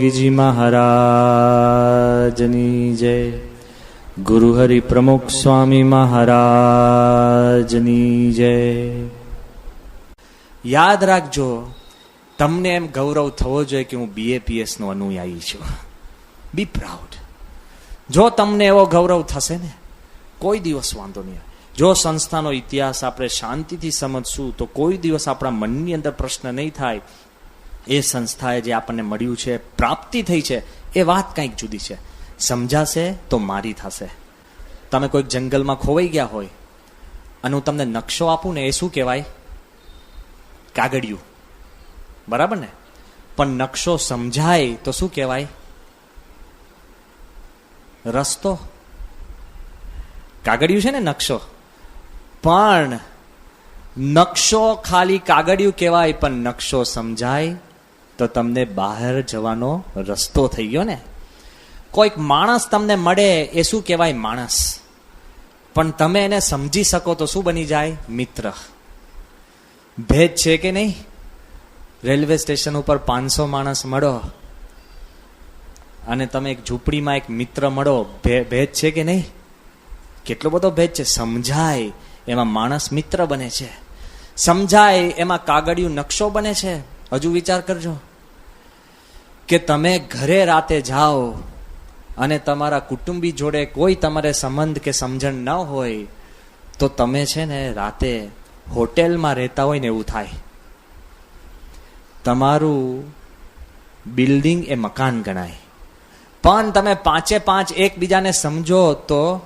યોગીજી મહારાજની જય. ગુરુહરિ પ્રમુખ સ્વામી મહારાજની જય. યાદ રાખજો, તમને એમ ગૌરવ થવો જોઈએ કે હું બીએપીએસ નો અનુયાયી છું. બી પ્રાઉડ જો તમને એવો ગૌરવ થશે ને, કોઈ દિવસ વાંધો નહીં. જો સંસ્થાનો ઇતિહાસ આપણે શાંતિથી સમજશું, તો કોઈ દિવસ આપણા મનની અંદર પ્રશ્ન નહીં થાય એ સંસ્થાએ જે આપણને મળ્યું છે, પ્રાપ્તિ થઈ છે, એ વાત કંઈક જુદી છે. સમજાશે તો મારી થશે. તમે કોઈક જંગલમાં ખોવાઈ ગયા હોય અને હું તમને નકશો આપું ને એ શું કહેવાય? કાગળિયું. બરાબર ને? પણ નકશો સમજાય તો શું કહેવાય? રસ્તો. કાગળિયું છે ને નકશો. પણ નકશો ખાલી કાગળિયું કહેવાય, પણ નકશો સમજાય તો તમને બહાર જવાનો રસ્તો થઈ ગયો ને? કોઈક માણસ તમને મળે એ શું કહેવાય માણસ? પણ તમે એને સમજી શકો તો શું બની જાય? મિત્ર. ભેદ છે કે નહીં? રેલવે સ્ટેશન ઉપર પાંચસો માણસ મળો અને તમે એક ઝૂંપડીમાં એક મિત્ર મળો ભેદ છે કે નહીં? કેટલો બધો ભેદ છે. સમજાય એમાં માણસ મિત્ર બને છે. સમજાય એમાં કાગળિયું નકશો બને છે. હજુ વિચાર કરજો. કે તમે ઘરે રાતે જાઓ અને તમારા કુટુંબી જોડે કોઈ તમારે સંબંધ કે સમજણ ન હોય, તો તમે છે ને રાતે હોટેલમાં રહેતા હોય ને એવું થાય. તમારું બિલ્ડિંગ એ મકાન ગણાય. પણ તમે પાંચે પાંચ એકબીજાને સમજો તો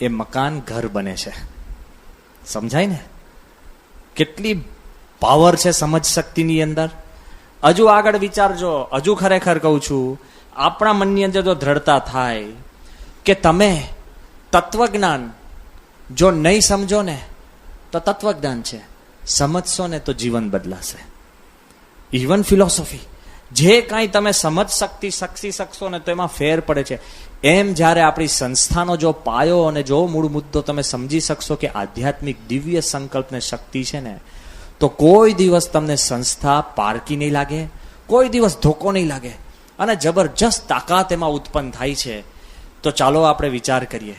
એ મકાન ઘર બને છે. સમજાય ને? કેટલી પાવર છે સમજ શક્તિની અંદર? હજુ આગળ વિચારજો, હજુ ખરેખર કહું છું, આપણા મનની અંદર જો દ્રઢતા થાય કે તમે તત્વજ્ઞાન જો નહીં સમજો ને, તો તત્વજ્ઞાન છે. સમજશો ને તો જીવન બદલાશે. ઇવન ફિલોસોફી જે કાંઈ તમે સમજ શક્તિ, શક્ષી શકશો ને તો એમાં ફેર પડે છે. એમ જ્યારે આપણી સંસ્થાનો જો પાયો અને જો મૂળ મુદ્દો તમે સમજી શકશો કે આધ્યાત્મિક દિવ્ય સંકલ્પને શક્તિ છે ને તો કોઈ દિવસ તમને સંસ્થા પારકી નહીં લાગે, કોઈ દિવસ ધોકો નહીં લાગે અને જબરજસ્ત તાકાત એમાં ઉત્પન્ન થાય છે. તો ચાલો આપણે વિચાર કરીએ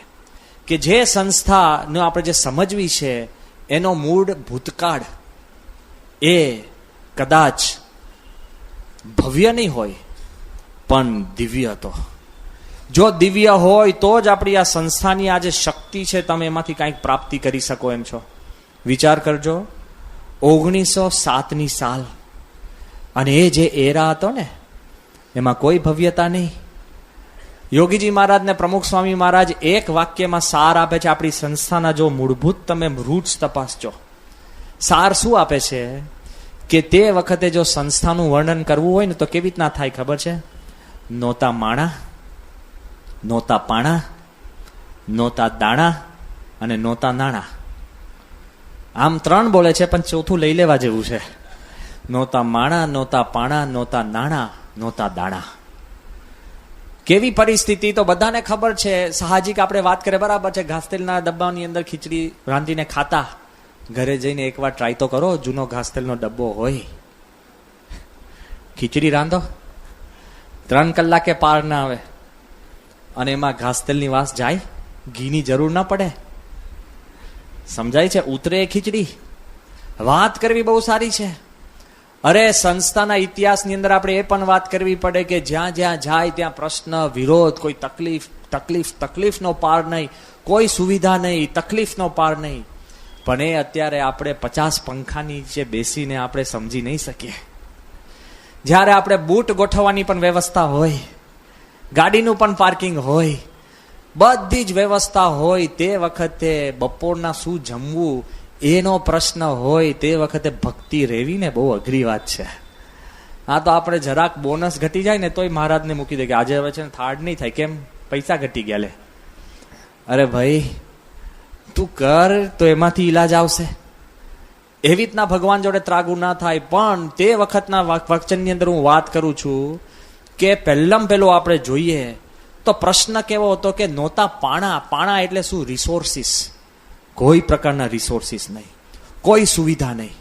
કે જે સંસ્થાને આપણે જે સમજવી છે, એનો મૂળ ભૂતકાળ એ કદાચ ભવ્ય નહીં હોય, પણ દિવ્ય હતો. જો દિવ્ય હોય તો જ આપણી આ સંસ્થાની આ જે શક્તિ છે, તમે એમાંથી કાંઈક પ્રાપ્તિ કરી શકો એમ છો. વિચાર કરજો. ઓગણીસો સાતની સાલ. અને એ જે એરા હતો ને, એમાં કોઈ ભવ્યતા નહીં. યોગીજી મહારાજને પ્રમુખ સ્વામી મહારાજ એક વાક્યમાં સાર આપે છે, આપણી સંસ્થાના જો મૂળભૂત તમે રૂટ્સ તપાસજો. સાર શું આપે છે? કે તે વખતે જો સંસ્થાનું વર્ણન કરવું હોય ને, તો કેવી રીતના થાય ખબર છે? નોતા માણા નોતા પાણા નોતા દાણા અને નોતા નાણા. આમ ત્રણ બોલે છે, પણ ચોથું લઈ લેવા જેવું છે. નોતા માણા નોતા પાણા નોતા નાણા નોતા દાણા. કેવી પરિસ્થિતિ તો બધાને ખબર છે. સાહજિક આપણે વાત કરીએ, બરાબર છે. ઘાસતેલના ડબ્બાની અંદર ખીચડી રાંધીને ખાતા. ઘરે જઈને એકવાર ટ્રાય તો કરો, જૂનો ઘાસતેલનો ડબ્બો હોય. ખીચડી રાંધો. ત્રણ કલાકે પાર ના આવે. અને એમાં ઘાસતેલની વાસ જાય. ઘીની જરૂર ના પડે. સમજાય છે? ઉતરે ખીચડી. વાત કરવી બહુ સારી છે. અરે, સંસ્થાના ઇતિહાસની અંદર આપણે એ પણ વાત કરવી પડે કે જ્યાં જ્યાં જાય ત્યાં પ્રશ્ન, વિરોધ, કોઈ તકલીફ તકલીફ, તકલીફનો પાર નહીં. કોઈ સુવિધા નહીં, તકલીફનો પાર નહીં. પણ એ અત્યારે આપણે પચાસ પંખાની નીચે બેસીને આપણે સમજી નહીં શકીએ. જ્યારે આપણે બૂટ ગોઠવવાની પણ વ્યવસ્થા હોય, ગાડીનું પણ પાર્કિંગ હોય બધી જ વ્યવસ્થા હોય તે વખતે બપોરના શું જમવું એનો પ્રશ્ન હોય તે વખતે ભક્તિ રહેવી ને બહુ અઘરી વાત છે. આ તો આપણે જરાક બોનસ ઘટી જાય ને તોય મહારાજને મૂકી દે કે આજે હવે છે ને થાળ નહીં થાય. કેમ? પૈસા ઘટી ગયા લે. અરે ભાઈ, તું કર તો એમાંથી ઈલાજ આવશે. એવી રીતના ભગવાન જોડે ત્રાગુ ના થાય. પણ તે વખતના વચનની અંદર હું વાત કરું છું કે પહેલમ પહેલો આપણે જોઈએ તો પ્રશ્ન કેવો હતો કે નહોતા પાણા પાણા એટલે શું? રિસોર્સિસ કોઈ પ્રકારના રિસોર્સિસ નહીં. કોઈ સુવિધા નહીં.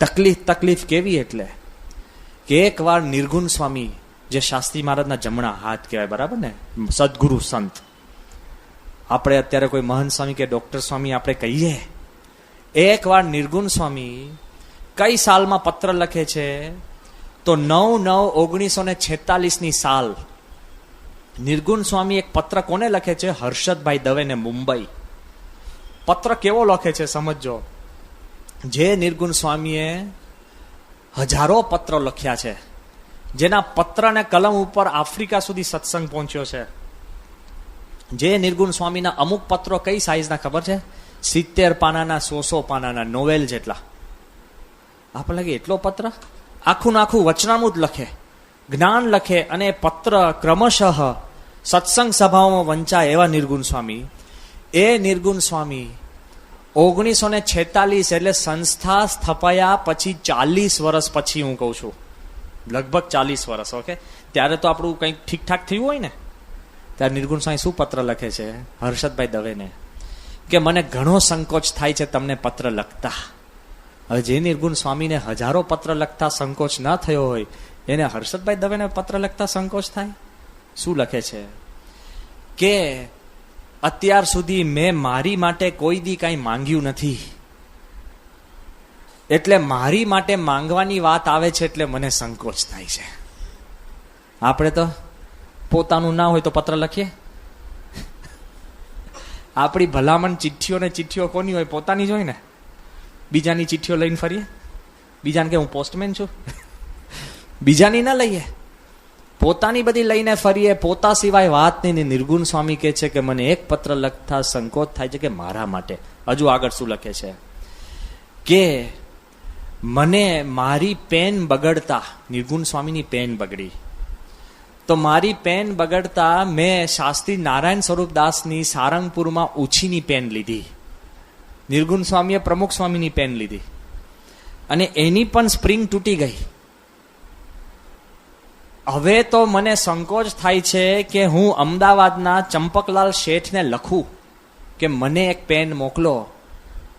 તકલીફ તકલીફ કેવી એટલે? કે એકવાર નિર્ગુણ સ્વામી, જે શાસ્ત્રી મહારાજના જમણા હાથ કહેવાય, બરાબર ને? સદગુરુ સંત. આપણે અત્યારે કોઈ મહંત સ્વામી કે ડોક્ટર સ્વામી આપણે કહીએ. એકવાર નિર્ગુણ સ્વામી કઈ સાલમાં પત્ર લખે છે? તો નવ નવ ઓગણીસો ને છેતાલીસની સાલ નિર્ગુણ સ્વામી એક પત્ર કોને લખે છે? હર્ષદભાઈ દવેને મુંબઈ. પત્ર કેવો લખે છે સમજો જે નિર્ગુણ સ્વામીએ હજારો પત્રો લખ્યા છે, જેના પત્ર અને કલમ ઉપર આફ્રિકા સુધી સત્સંગ પહોંચ્યો છે. જે નિર્ગુણ સ્વામીના અમુક પત્રો કઈ સાઈઝના ખબર છે? સિત્તેર પાનાના સોસો પાનાના, નોવેલ જેટલા. આપણે લાગે એટલો પત્ર? આખું ને વચનામું જ લખે. જ્ઞાન લખે અને પત્ર ક્રમશઃ સત્સંગ સભાઓમાં વંચાય એવા નિર્ગુણ સ્વામી. એ નિર્ગુણ સ્વામી ઓગણીસો ને છેતાલીસ એટલે સંસ્થા સ્થપાયા પછી ચાલીસ વર્ષ પછી હું કહું છું. લગભગ ચાલીસ વર્ષ ઓકે ત્યારે તો આપણું કંઈક ઠીકઠાક થયું હોય ને? ત્યારે નિર્ગુણ સ્વામી શું પત્ર લખે છે? હર્ષદભાઈ દવેને કે, મને ઘણો સંકોચ થાય છે તમને પત્ર લખતા. હવે જે નિર્ગુણ સ્વામીને હજારો પત્ર લખતા સંકોચ ન થયો હોય, એને હર્ષદભાઈ દવેને પત્ર લખતા સંકોચ થાય? શું લખે છે? કે અત્યાર સુધી મેં મારી માટે કોઈ દી કાંઈ માંગ્યું નથી. એટલે મારી માટે માંગવાની વાત આવે છે એટલે મને સંકોચ થાય છે. આપણે તો પોતાનું ના હોય તો પત્ર લખીએ? આપણી ભલામણ ચિઠ્ઠીઓ ને ચિઠ્ઠીઓ કોની હોય? પોતાની જ હોય ને? બીજાની ચિઠ્ઠીઓ લઈને ફરીએ? બીજાને કે હું પોસ્ટમેન છું? બીજાની ના લઈએ. પોતાની બધી લઈને ફરીએ. પોતા સિવાય વાત નહીં. નિર્ગુણ સ્વામી કહે છે કે મને એક પત્ર લખતા સંકોચ થાય છે કે મારા માટે. હજુ આગળ શું લખે છે? કે મને મારી પેન બગડતા, નિર્ગુણ સ્વામીની પેન બગડી. તો મારી પેન બગડતા મેં શાસ્ત્રી નારાયણ સ્વરૂપદાસની સારંગપુરમાં ઉછીની પેન લીધી. નિર્ગુણ સ્વામીએ પ્રમુખ સ્વામીની પેન લીધી. અને એની પણ સ્પ્રિંગ તૂટી ગઈ. હવે તો મને સંકોચ થાય છે કે હું અમદાવાદના ચંપકલાલ શેઠને લખું કે મને એક પેન મોકલો.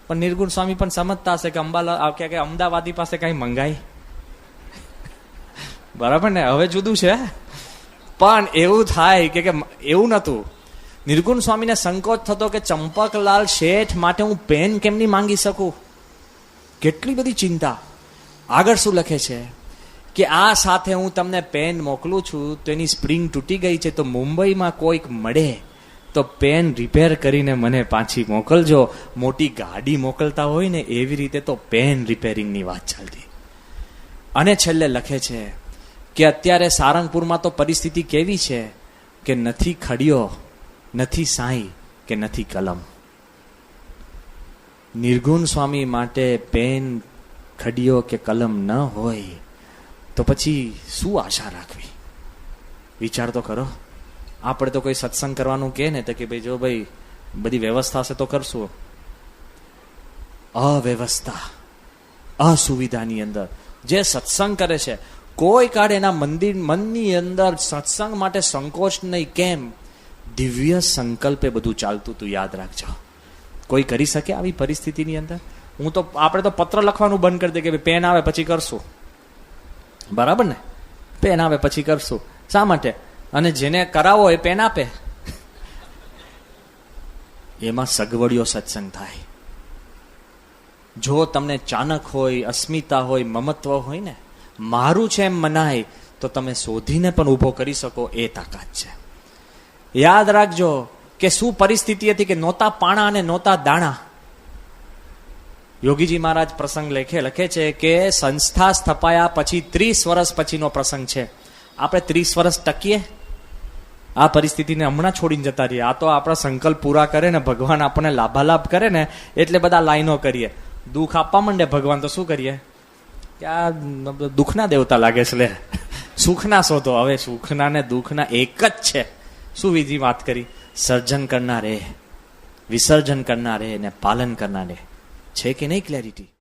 પણ નિર્ગુણ સ્વામી પણ સમજતા હશે કે અંબાલા કે અમદાવાદી પાસે કઈ મંગાય. બરાબર ને? હવે જુદું છે. પણ એવું થાય કે એવું નતું નિર્ગુણ સ્વામીને સંકોચ થતો કે ચંપકલાલ શેઠ માટે હું પેન કેમ નહીં માંગી શકું? કેટલી બધી ચિંતા. આગળ શું લખે છે? કે આ સાથે હું તમને પેન મોકલું છું તો એની સ્પ્રિંગ તૂટી ગઈ છે, તો મુંબઈમાં કોઈક મળે, તો પેન રિપેર કરીને મને પાછી મોકલજો. મોટી ગાડી મોકલતા હોય ને એવી રીતે તો પેન રિપેરિંગની વાત ચાલતી. અને છેલ્લે લખે છે કે અત્યારે સારંગપુરમાં તો પરિસ્થિતિ કેવી છે કે નથી ખડિયો. નથી સાઈ કે નથી કલમ. નિર્ગુણ સ્વામી માટે પેન, ખડિયો કે કલમ ન હોય, તો પછી શું આશા રાખવી? વિચાર તો કરો. આપણે તો કોઈ સત્સંગ કરવાનું કહે ને તો કે ભાઈ જો ભાઈ બધી વ્યવસ્થા હશે તો કરશું. અવ્યવસ્થા, અસુવિધાની અંદર. જે સત્સંગ કરે છે, કોઈ કાળ એના મંદિર, મનની અંદર સત્સંગ માટે સંકોચ નહીં. કેમ? દિવ્ય સંકલ્પે બધું ચાલતું તું, યાદ રાખજો. કોઈ કરી શકે આવી પરિસ્થિતિની અંદર? હું તો, આપણે તો પત્ર લખવાનું બંધ કરી દે કે પેન આવે પછી કરશું. બરાબર ને? પેન આવે પછી કરશું. શા માટે? અને જેને કરાવો એ પેન આપે. એમાં સગવડિયો સત્સંગ થાય. જો તમને ચાનક હોય, અસ્મિતા હોય, મમત્વ હોય ને, મારું છે એમ મનાય, તો તમે શોધીને પણ ઊભો કરી શકો, એ તાકાત છે. યાદ રાખજો કે શું પરિસ્થિતિ હતી કે નોતા પાણા અને નોતા દાણા. યોગીજી મહારાજ પ્રસંગ લેખે લખે છે કે સંસ્થા સ્થપાયા પછી ત્રીસ વર્ષ પછીનો પ્રસંગ છે. આપણે ત્રીસ વર્ષ ટકીએ? આ પરિસ્થિતિને હમણાં છોડીને જતા રહીએ. આ તો આપણા સંકલ્પ પૂરા કરે ને ભગવાન આપણને લાભાલાભ કરે ને એટલે બધા લાઈનો કરીએ. દુઃખ આપવા માંડે ભગવાન તો શું કરીએ? કે આ દુઃખના દેવતા લાગે છે લે. સુખના શોધો. હવે સુખના ને દુઃખના એક જ છે. શું વિધિ વાત કરી. સર્જન કરનારે વિસર્જન કરનારે ને પાલન કરનારે છે કે નહીં ક્લેરિટી